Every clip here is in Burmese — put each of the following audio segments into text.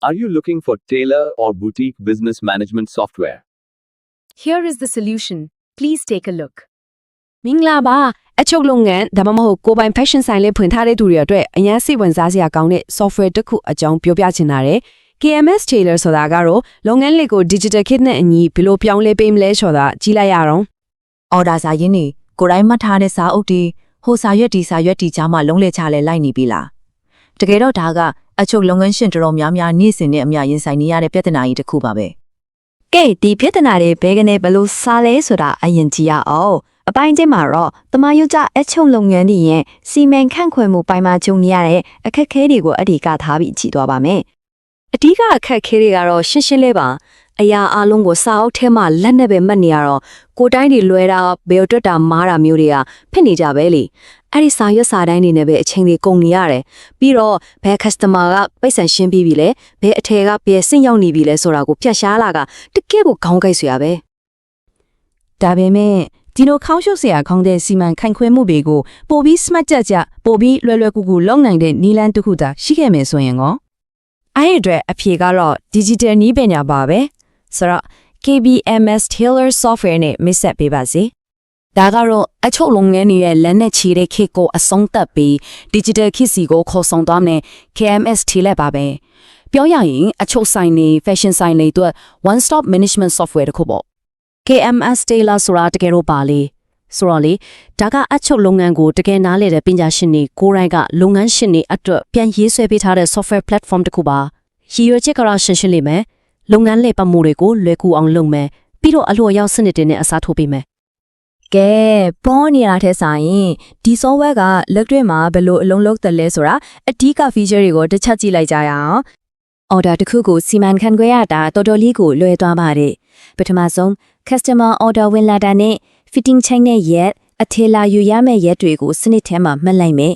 Are you looking for tailor or boutique business management software? Here is the solution. Please take a look. မင်္ဂလာပါအချုပ်လုပ်ငန်းဒါမှမဟုတ်ကိုယ်ပိုင် fashion ဆိုင်လေးဖွင့်ထားတဲ့သူတွေအတွက်အញ្ញမ်းစိတ်ဝင်စားစရာကောင်းတဲ့ software တစ်ခုအကြောင်းပြောပြချင်တာတယ် KMS Tailor ဆိုတာကတော့လုပ်ငန်းလေးကို digital kit နဲ့အညီဘယ်လိုပြောင်းလဲပေးမလဲဆိုတာကြီးလိုက်ရအောင်အော်ဒါစာရင်းတွေကိုယ်တိုင်းမှတ်ထားတဲ့စာအုပ်တွေဟိုစာရွက်ဒီစာရွက်ဒီကြားမှာလုံးလဲချလဲလိုက်နေပြီလားတကယ်တော့ဒါက အချုပ်လုပ်ငန်းရှင်တော်တော်များများနေ့စဉ်နဲ့အမျှရင်ဆိုင်နေရတဲ့ပြဿနာကြီးတစ်ခုပါပဲကဲဒီပြဿနာတွေဘဲကနေဘယ်လို့စားလဲဆိုတာအရင်ကြည့်ရအောင်အပိုင်းချင်းမှာတော့တမယုတ်ကြအချုပ်လုပ်ငန်းတွေရဲ့စီမံခန့်ခွဲမှုပိုင်းမှာဂျုံနေရတဲ့အခက်အခဲတွေကိုအဓိကထားပြီးကြည့်သွားပါမယ် အဓိကအခက်အခဲတွေကတော့ရှင်းရှင်းလေးပါအရာအလုံးကိုစာအုပ်ထဲမှာလက်နဲ့ပဲမှတ်နေရတော့ကိုယ်တိုင်းတွေလွဲတာဘယ်အတွက်တာမားတာမျိုးတွေကဖြစ်နေကြပဲလေအဲ့ဒီစာရွက်စာတမ်းတွေနဲ့ပဲအချိန်တွေကုန်နေရတယ်ပြီးတော့ဘယ် customer ကပိတ်ဆန်ရှင်းပြီးပြီလဲဘယ်အထည်ကဘယ်စင့်ရောက်နေပြီလဲဆိုတာကိုဖြတ်ရှားလာကတကယ့်ကိုခေါင်းကိုက်ဆွေရပဲဒါပေမဲ့ဒီလိုခေါင်းရှုပ်စရာခေါင်းတဲ့စီမံခန့်ခွဲမှုတွေကိုပိုပြီး smart ကြကြပိုပြီးလွယ်လွယ်ကူကူလုပ်နိုင်တဲ့နည်းလမ်းတစ်ခုသာရှိခဲ့မယ်ဆိုရင်ကော အဲ့ဒီအတွက်အဖြေကတော့ digital နည်းပညာပါပဲဆိုတော့ KBMS Tailor software နဲ့မိတ်ဆက်ပေးပါစေဒါကတော့အချုပ်လုပ်ငန်းတွေရဲ့လက်နဲ့ချီတဲ့ kit ကိုအဆုံးသတ်ပြီး digital kit စီကိုခေါ်ဆောင်သွားမယ် KMS Tailor ပါပဲပြောရရင်အချုပ်ဆိုင်တွေ fashion ဆိုင်တွေအတွက် one stop management software တစ်ခုပေါ့ KMS Tailor ဆိုတာတကယ်တော့ပါလေ ဆိုတော့လေဒါကအချုပ်လုပ်ငန်းကိုတကယ်နားလည်တဲ့ပညာရှင်တွေကိုယ်တိုင်ကလုပ်ငန်းရှင်တွေအတွက်ပြန်ရေးဆွဲပေးထားတဲ့ software platform တစ်ခုပါရည်ရွယ်ချက်ကရှင်းရှင်းလေးမယ်လုပ်ငန်းလေပတ်မှုတွေကိုလွယ်ကူအောင်လုပ်မယ်ပြီးတော့အလို့အရောက်စနစ်တွေနဲ့အစားထိုးပေးမယ်ကဲပေါ်နေတာထက်ဆိုင်ဒီ software ကလက်တွေ့မှာဘယ်လိုအလုံးလုံးတယ်လဲဆိုတာအဓိက feature တွေကိုတစ်ချက်ကြည့်လိုက်ကြရအောင် order တစ်ခုကိုစီမံခန့်ခွဲရတာတော်တော်လေးကိုလွယ်သွားပါတယ်ပထမဆုံး customer order ဝင်လာတာနဲ့ fitting chain နဲ့ရက်အထည်လာယူရမယ့်ရက်တွေကိုစနစ်ထဲမှာမှတ်လိုက်မယ်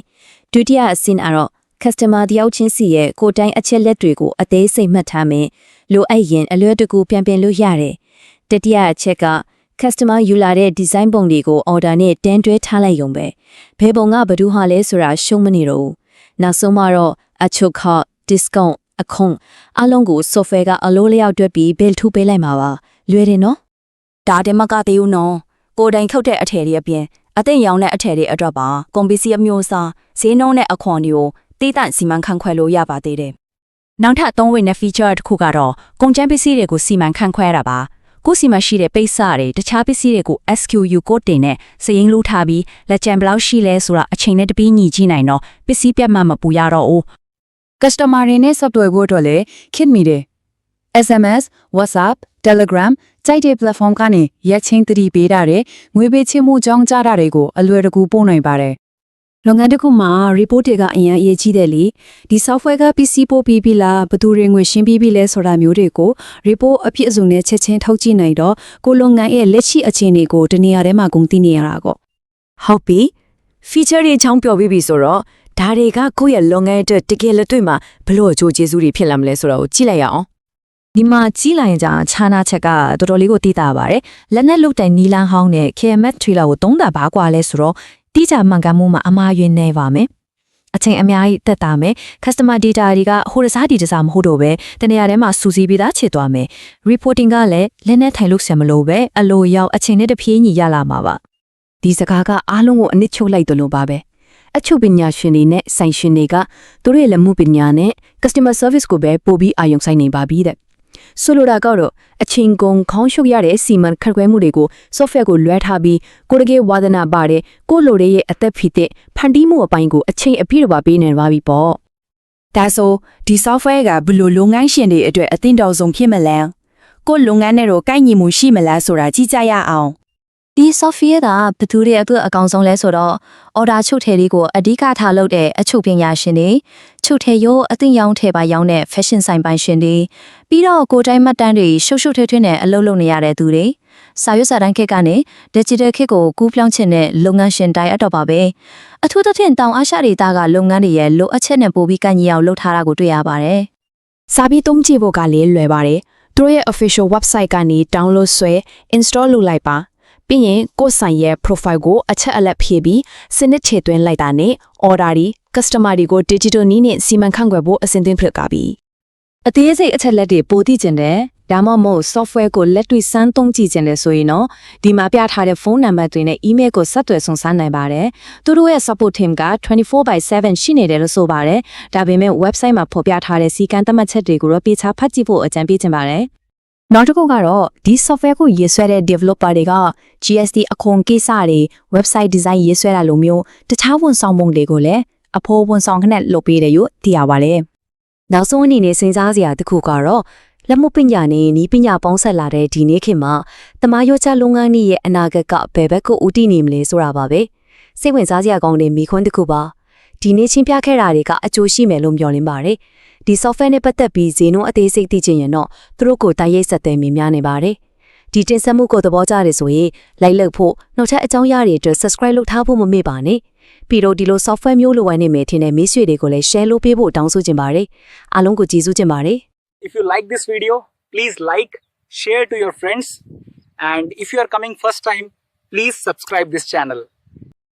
ဒုတိယအဆင့်ကတော့ customer တယောက်ချင်းစီရဲ့ကိုယ်တိုင်အချက်လက်တွေကိုအသေးစိတ်မှတ်ထားမယ်လိုအပ်ရင်အလွယ်တကူပြန်ပြင်လို့ရတယ်တတိယအချက်က customer ယူလာတဲ့ design ပုံတွေကို order နဲ့တန်းတွဲထားလိုက်ရုံပဲဘယ်ပုံကဘယ်သူဟာလဲဆိုတာရှုံးမနေတော့ဘူးနောက်ဆုံးမှာတော့အချုပ်ခ discount အခွန်အလုံးကို software ကအလိုလျောက်တွက်ပြီး bill ထုတ်ပေးလိုက်မှာပါလွယ်တယ်နော်ဒါတင်မကသေးဘူးနော် ကိုယ်တိုင်ခုတ်တဲ့အထည်တွေအပြင်အသိရောင်တဲ့အထည်တွေအတွက်ပါကွန်ပစ္စည်းအမျိုးအစားဈေးနှုန်းနဲ့အခွန်တွေကိုတိတန့်စီမံခန့်ခွဲလို့ရပါသေးတယ်နောက်ထပ်သုံးဝင်တဲ့ feature တစ်ခုကတော့ကုန်ကျန်းပစ္စည်းတွေကိုစီမံခန့်ခွဲရတာပါကိုယ်စီမှာရှိတဲ့ပိတ်စတွေတခြားပစ္စည်းတွေကို SQU code တင်နဲ့စရင်းလူထားပြီးလက်ကျန်ဘယ်လောက်ရှိလဲဆိုတာအချိန်နဲ့တပြေးညီကြည့်နိုင်တော့ပစ္စည်းပြတ်မှတ်မပူရတော့ဘူး customer တွေနဲ့ software ကိုတော့လေခင်မိတယ် SMS WhatsApp Telegram ကြိုက်တဲ့ platform ကနေရက်ချင်းတတိပေးတာတဲ့ငွေပေးချေမှုကြောင်းကြတာတွေကိုအလွယ်တကူပို့နိုင်ပါတယ်လုပ်ငန်းတစ်ခုမှာ report တွေကအရင်အရေးကြီးတယ်လေဒီ software က PC ပို့ပြီးပြီလားဘယ်သူတွေငွေရှင်းပြီးပြီလဲဆိုတာမျိုးတွေကို report အဖြစ်အစုံနဲ့ချက်ချင်းထုတ်ကြည့်နိုင်တော့ကိုလုပ်ငန်းရဲ့လက်ရှိအခြေအနေကိုတနေရာထဲမှာဂုဏ်သိနေရတာကောဟုတ်ပြီ feature တွေချောင်းပြောပြီးပြီဆိုတော့ဒါတွေကကိုယ့်ရဲ့လုပ်ငန်းအတွက်တကယ်လက်တွေ့မှာဘလို့အကျိုးကျေးဇူးတွေဖြစ်လာမလဲဆိုတော့ကြည့်လိုက်ရအောင် ဒီမှာကြီးလိုက်ကြခြားနာချက်ကတော်တော်လေးကိုတိတာပါတယ်လက်နဲ့လုတ်တိုင်နီလန်ဟောင်းနဲ့ KMF trailer ကိုသုံးတာဘာကွာလဲဆိုတော့တိကျမှန်ကန်မှုမှာအမားယွင်းနေပါမယ်အချိန်အများကြီးတက်တာမယ် customer data တွေကဟိုတစားဒီတစားမဟုတ်တော့ပဲတနေရာထဲမှာစူးစီးပြီးသားခြေသွားမယ် reporting ကလည်းလက်နဲ့ထိုင်လို့ဆင်မလို့ပဲအလိုရောက်အချိန်နဲ့တပြေးညီရလာမှာပါဒီစကားကအားလုံးကိုအနစ်ချုပ်လိုက်တယ်လို့ပါပဲအချုပ်ပညာရှင်တွေနဲ့ဆိုင်ရှင်တွေကသူတို့ရဲ့လက်မှုပညာနဲ့ customer service ကိုပဲပို့ပြီးအာရုံစိုက်နေပါပြီတဲ့ ဆိုလိုတာကတော့အချိန်ကုန်ခေါင်းရှုပ်ရတဲ့စီမံခန့်ခွဲမှုတွေကို software ကိုလွှဲထားပြီးကိုတကယ်ဝါသနာပါတဲ့ကိုလိုတွေရဲ့အသက်ဖြစ်တဲ့ဖန်တီးမှုအပိုင်းကိုအချိန်အပြည့်အဝပေးနေပါပြီပေါ့ဒါဆိုဒီ software ကဘယ်လိုလုပ်ငန်းရှင်တွေအတွက်အသင့်တော်ဆုံးဖြစ်မလဲကိုယ့်လုပ်ငန်းနဲ့တော့ကိုက်ညီမှုရှိမလားဆိုတာကြည့်ကြရအောင် ဒီ software ကဘယ်သူတွေအတွက်အကောင်ဆုံးလဲဆိုတော့ order ချုပ်ထည်လေးကိုအဓိကထားလုပ်တဲ့အချုပ်ပညာရှင်တွေချုပ်ထည်ရိုးအသိရောင်းထည်ပါရောင်းတဲ့ fashion ဆိုင်ပိုင်ရှင်တွေပြီးတော့ကိုယ်တိုင်းမှတ်တမ်းတွေရှုပ်ရှုပ်ထွေးထွေးနဲ့အလုပ်လုပ်နေရတဲ့သူတွေစာရွက်စာတမ်းခက်ကနေ digital ခက်ကိုကူးပြောင်းချင်တဲ့လုပ်ငန်းရှင်တိုင်းအတော့ပါပဲအထူးသဖြင့်တောင်အာရှဒေသကလုပ်ငန်းတွေရဲ့လိုအပ်ချက်နဲ့ပိုပြီးကန့်ညီအောင်လုပ်ထားတာကိုတွေ့ရပါတယ်စာပြီးသုံးကြည့်ဖို့ကလည်းလွယ်ပါတယ်သူတို့ရဲ့ official website ကနေ download ဆွဲ install လုပ်လိုက်ပါ ပြီးရင်ကိုယ့်ဆိုင်ရဲ့ profile ကိုအချက်အလက်ဖြည့်ပြီးစနစ်ချေသွင်းလိုက်တာနဲ့ order တွေ customer တွေကို digital နည်းနဲ့စီမံခန့်ခွဲဖို့အဆင်သင့်ဖြစ်ကြပြီအသေးစိတ်အချက်လက်တွေပိုသိကျင်တယ်ဒါမှမဟုတ် software ကိုလက်တွေ့စမ်းသုံးကြည့်ကျင်တယ်ဆိုရင်တော့ဒီမှာပြထားတဲ့ဖုန်းနံပါတ်တွေနဲ့ email ကိုဆက်သွယ်ဆောင်စမ်းနိုင်ပါတယ်သူတို့ရဲ့ support team က24/7ရှိနေတယ်လို့ဆိုပါတယ်ဒါပေမဲ့ website မှာဖော်ပြထားတဲ့စီကံသတ်မှတ်ချက်တွေကိုတော့ပေးချဖတ်ကြည့်ဖို့အကြံပေးချင်ပါတယ် နောက်တစ်ခုကတော့ဒီ software ကိုရေးဆွဲတဲ့ developer တွေက GST အခွန်ကိစ္စတွေ website design ရေးဆွဲတာလိုမျိုးတခြားဝန်ဆောင်မှုတွေကိုလည်းအဖိုးဝန်ဆောင်ခနဲ့လုပ်ပေးတယ်လို့သိရပါတယ်နောက်ဆုံးအနေနဲ့စဉ်းစားစရာတစ်ခုကတော့လက်မှုပညာနဲ့ဤပညာပေါင်းဆက်လာတဲ့ဒီနေ့ခေတ်မှာတမားရောချလုပ်ငန်းကြီးရဲ့အနာဂတ်ကဘယ်ဘက်ကိုဦးတည်နေမလဲဆိုတာပါပဲစိတ်ဝင်စားစရာကောင်းတဲ့မိခွန်းတစ်ခုပါ ဒီနေ့ချင်းပြခဲ့တာတွေကအကျိုးရှိမယ်လို့မျှော်လင့်ပါတယ်ဒီ software နဲ့ပတ်သက်ပြီးဇေနုံအသေးစိတ်သိချင်ရင်တော့သူတို့ကိုတိုက်ရိုက်ဆက်သွယ်မြင်များနေပါတယ်ဒီတင်ဆက်မှုကိုသဘောကျတယ်ဆိုရင် like လုပ်ဖို့နောက်ထပ်အကြောင်းအရာတွေအတွက် subscribe လုပ်ထားဖို့မမေ့ပါနဲ့ပြီးတော့ဒီလို software မျိုးလိုဝယ်နေမယ်ထင်တဲ့မိတ်ဆွေတွေကိုလည်း share လုပ်ပေးဖို့တောင်းဆိုချင်ပါတယ်အားလုံးကိုကျေးဇူးတင်ပါတယ် If you like this video, please like, share to your friends, and if you are coming first time, please subscribe this channel.